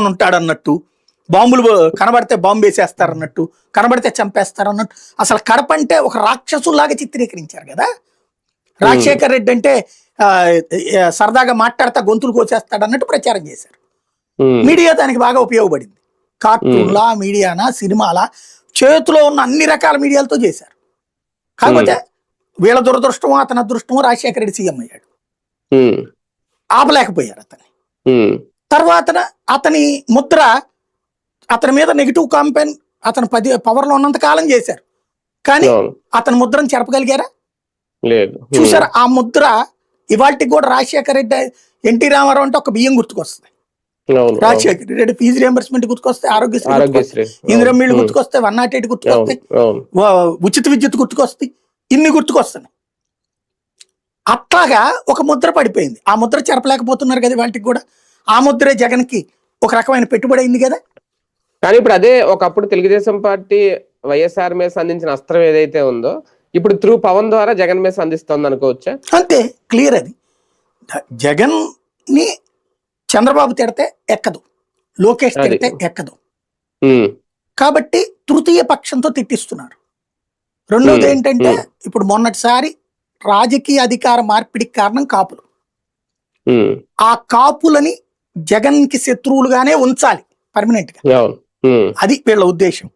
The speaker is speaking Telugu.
ఉంటాడన్నట్టు బాంబులు కనబడితే బాంబు వేసేస్తారన్నట్టు కనబడితే చంపేస్తారన్నట్టు అసలు కడప అంటే ఒక రాక్షసులాగా చిత్రీకరించారు కదా. రాజశేఖర్ రెడ్డి అంటే సరదాగా మాట్లాడతా గొంతులు కోసేస్తాడు అన్నట్టు ప్రచారం చేశారు. మీడియా దానికి బాగా ఉపయోగపడింది. కార్టూన్లా మీడియానా సినిమాలా చేతిలో ఉన్న అన్ని రకాల మీడియాలతో చేశారు. కాకపోతే వీళ్ళ దురదృష్టమో అతని అదృష్టమో రాజశేఖర రెడ్డి సీఎం అయ్యాడు. ఆపలేకపోయారు అతన్ని. తర్వాత అతని ముద్ర అతని మీద నెగిటివ్ కాంపెయిన్ అతను పది పవర్లో ఉన్నంత కాలం చేశారు. కానీ అతని ముద్రను చెరపగలిగారా లేదు. చూసారా ఆ ముద్ర ఇవాళకి కూడా రాజశేఖర రెడ్డి ఎన్టీ రామారావు అంటే ఒక బియ్యం గుర్తుకొస్తుంది. రాజశేఖర రెడ్డి ఫీజు రియంబర్స్మెంట్ గుర్తుకొస్తే ఆరోగ్యశ్రీ గుర్తుకొస్తాయి. ఆరోగ్యశ్రీ ఇందిరా మీళ్ళు ఉమ్, గుర్తుకొస్తే వన్ నాట్ ఎయిట్ గుర్తుకొస్తాయి ఉచిత విద్యుత్ గుర్తుకొస్తాయి ఇన్ని గుర్తుకొస్తున్నాయి. అట్లాగా ఒక ముద్ర పడిపోయింది. ఆ ముద్ర చెరపలేకపోతున్నారు కదా వాటికి కూడా. ఆ ముద్రే జగన్కి ఒక రకమైన పెట్టుబడి అయింది కదా? కానీ ఇప్పుడు అదే ఒకప్పుడు తెలుగుదేశం పార్టీ వైఎస్ఆర్ మీద సంధించిన అస్త్రం ఏదైతే ఉందో ఇప్పుడు త్రూ పవన్ ద్వారా జగన్ మీద సంధిస్తుంది అనుకోవచ్చా? అంతే క్లియర్ అది. జగన్ని చంద్రబాబు తిడితే ఎక్కదు. లోకేష్. తిడితే ఎక్కదు. కాబట్టి తృతీయ పక్షంతో తిట్టిస్తున్నారు. రెండవది. ఏంటంటే. ఇప్పుడు మొన్నటిసారి రాజకీయ అధికార మార్పిడికి కారణం కాపులు. ఆ కాపులని జగన్కి శత్రువులుగానే ఉంచాలి పర్మనెంట్గా అది వీళ్ళ ఉద్దేశం.